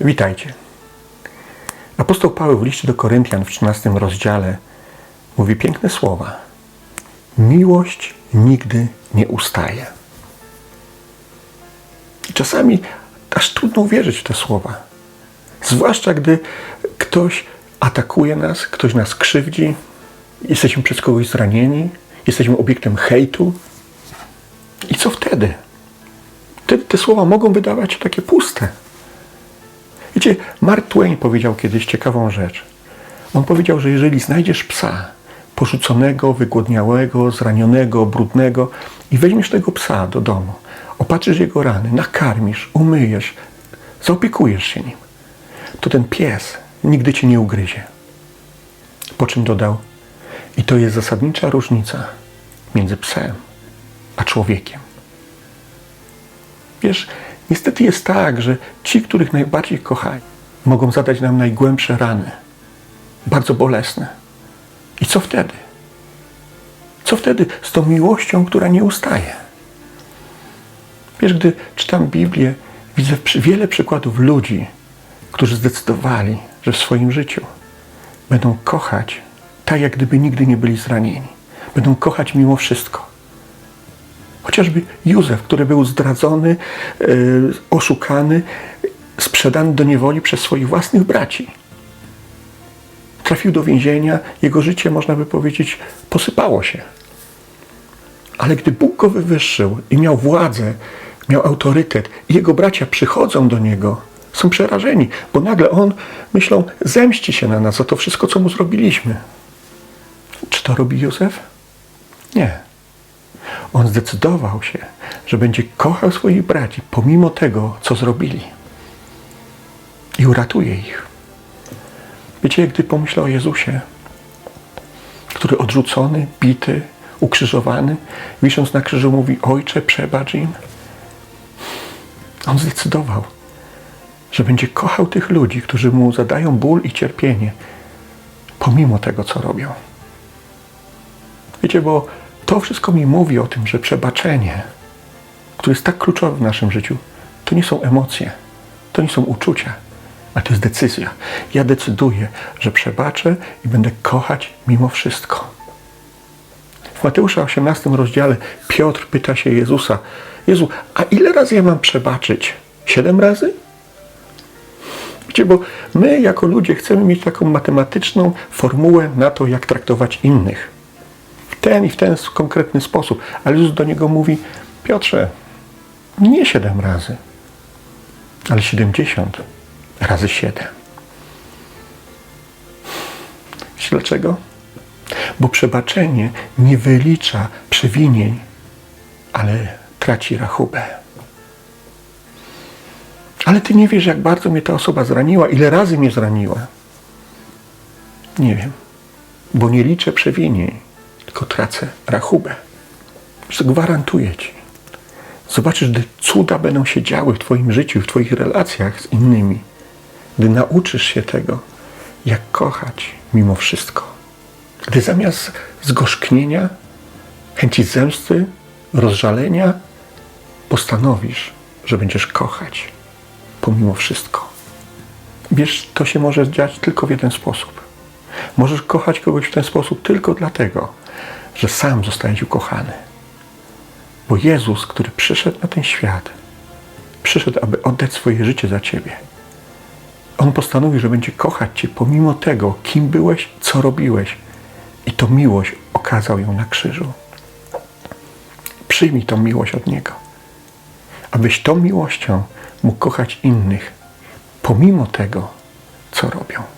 Witajcie. Apostoł Paweł w liście do Koryntian w 13 rozdziale mówi piękne słowa. Miłość nigdy nie ustaje. I czasami aż trudno uwierzyć w te słowa. Zwłaszcza gdy ktoś atakuje nas, ktoś nas krzywdzi, jesteśmy przez kogoś zranieni, jesteśmy obiektem hejtu. I co wtedy? Wtedy te słowa mogą wydawać się takie puste. Wiecie, Mark Twain powiedział kiedyś ciekawą rzecz. On powiedział, że jeżeli znajdziesz psa porzuconego, wygłodniałego, zranionego, brudnego i weźmiesz tego psa do domu, opatrzysz jego rany, nakarmisz, umyjesz, zaopiekujesz się nim, to ten pies nigdy cię nie ugryzie. Po czym dodał, i to jest zasadnicza różnica między psem a człowiekiem. Wiesz, niestety jest tak, że ci, których najbardziej kochają, mogą zadać nam najgłębsze rany, bardzo bolesne. I co wtedy? Co wtedy z tą miłością, która nie ustaje? Wiesz, gdy czytam Biblię, widzę wiele przykładów ludzi, którzy zdecydowali, że w swoim życiu będą kochać tak, jak gdyby nigdy nie byli zranieni. Będą kochać mimo wszystko. Chociażby Józef, który był zdradzony, e, oszukany, sprzedany do niewoli przez swoich własnych braci. Trafił do więzienia, jego życie, można by powiedzieć, posypało się. Ale gdy Bóg go wywyższył i miał władzę, miał autorytet, i jego bracia przychodzą do niego, są przerażeni, bo nagle on, myślą, zemści się na nas za to wszystko, co mu zrobiliśmy. Czy to robi Józef? Nie. On zdecydował się, że będzie kochał swoich braci pomimo tego, co zrobili. I uratuje ich. Wiecie, gdy pomyślę o Jezusie, który odrzucony, bity, ukrzyżowany, wisząc na krzyżu mówi, Ojcze, przebacz im. On zdecydował, że będzie kochał tych ludzi, którzy mu zadają ból i cierpienie, pomimo tego, co robią. Wiecie, bo to wszystko mi mówi o tym, że przebaczenie, które jest tak kluczowe w naszym życiu, to nie są emocje, to nie są uczucia, ale to jest decyzja. Ja decyduję, że przebaczę i będę kochać mimo wszystko. W Mateusza 18 rozdziale Piotr pyta się Jezusa: Jezu, a ile razy ja mam przebaczyć? Siedem razy? Wiecie, bo my jako ludzie chcemy mieć taką matematyczną formułę na to, jak traktować innych ten i w ten konkretny sposób. Ale Jezus do niego mówi, Piotrze, nie siedem razy, ale siedemdziesiąt razy siedem. Wiecie dlaczego? Bo przebaczenie nie wylicza przewinień, ale traci rachubę. Ale ty nie wiesz, jak bardzo mnie ta osoba zraniła, ile razy mnie zraniła. Nie wiem, bo nie liczę przewinień, tylko tracę rachubę. Gwarantuję ci. Zobaczysz, gdy cuda będą się działy w Twoim życiu, w Twoich relacjach z innymi, gdy nauczysz się tego, jak kochać mimo wszystko. Gdy zamiast zgorzknienia, chęci zemsty, rozżalenia, postanowisz, że będziesz kochać pomimo wszystko. Wiesz, to się może dziać tylko w jeden sposób. Możesz kochać kogoś w ten sposób tylko dlatego, że sam zostałeś ukochany. Bo Jezus, który przyszedł na ten świat, przyszedł, aby oddać swoje życie za ciebie. On postanowił, że będzie kochać cię pomimo tego, kim byłeś, co robiłeś. I to miłość okazał ją na krzyżu. Przyjmij tą miłość od Niego. Abyś tą miłością mógł kochać innych, pomimo tego, co robią.